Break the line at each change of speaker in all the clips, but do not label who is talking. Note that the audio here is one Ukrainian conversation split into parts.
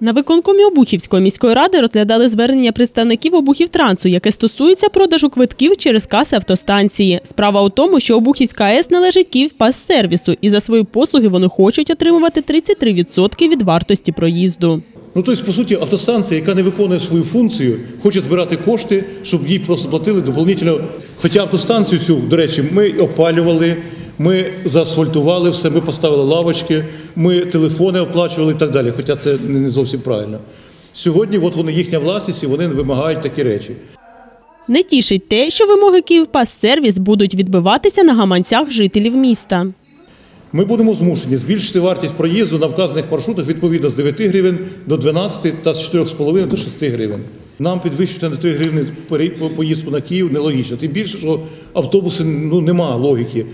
На виконкомі Обухівської міської ради розглядали звернення представників Обухівтрансу, яке стосується продажу квитків через каси автостанції. Справа у тому, що Обухівська АЕС належить Київпассервісу, і за свої послуги вони хочуть отримувати 33% від вартості проїзду.
Ну, тобто, по суті, автостанція, яка не виконує свою функцію, хоче збирати кошти, щоб їй просто платили дополнительно. Хоча автостанцію цю, до речі, ми опалювали, ми заасфальтували все, ми поставили лавочки, ми телефони оплачували і так далі. Хоча це не зовсім правильно. Сьогодні, от вони їхня власність, і вони вимагають такі речі.
Не тішить те, що вимоги Київпассервіс будуть відбиватися на гаманцях жителів міста.
Ми будемо змушені збільшити вартість проїзду на вказаних маршрутах відповідно з 9 гривень до 12 та з 4,5 до 6 гривень. Нам підвищити на 3 гривні поїздку на Київ нелогічно. Тим більше, що автобуси ну нема логіки.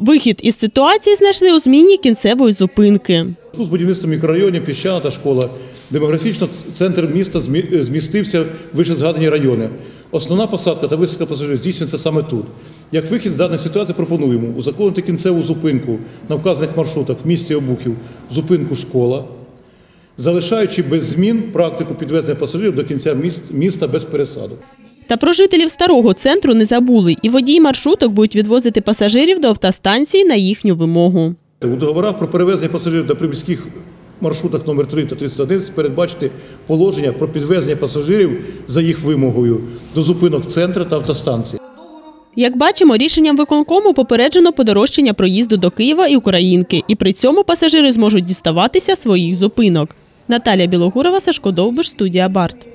Вихід із ситуації знайшли у зміні кінцевої зупинки.
З будівництвом мікрорайонів Піщана та школа. Демографічно центр міста змістився в вище згадані райони. Основна посадка та висадка пасажирів здійснюється саме тут. Як вихід з даної ситуації пропонуємо узаконити кінцеву зупинку на вказаних маршрутах в місті Обухів, зупинку школа, залишаючи без змін практику підвезення пасажирів до кінця міст- міста без пересадок.
Та про жителів старого центру не забули, і водії маршруток будуть відвозити пасажирів до автостанції на їхню вимогу.
У договорах про перевезення пасажирів на приміських маршрутах номер 3 та 311 передбачити положення про підвезення пасажирів за їх вимогою до зупинок центру та автостанції.
Як бачимо, рішенням виконкому попереджено подорожчання проїзду до Києва і Українки, і при цьому пасажири зможуть діставатися своїх зупинок. Наталія Білогурова, Сашко Довбиш, студія Барт.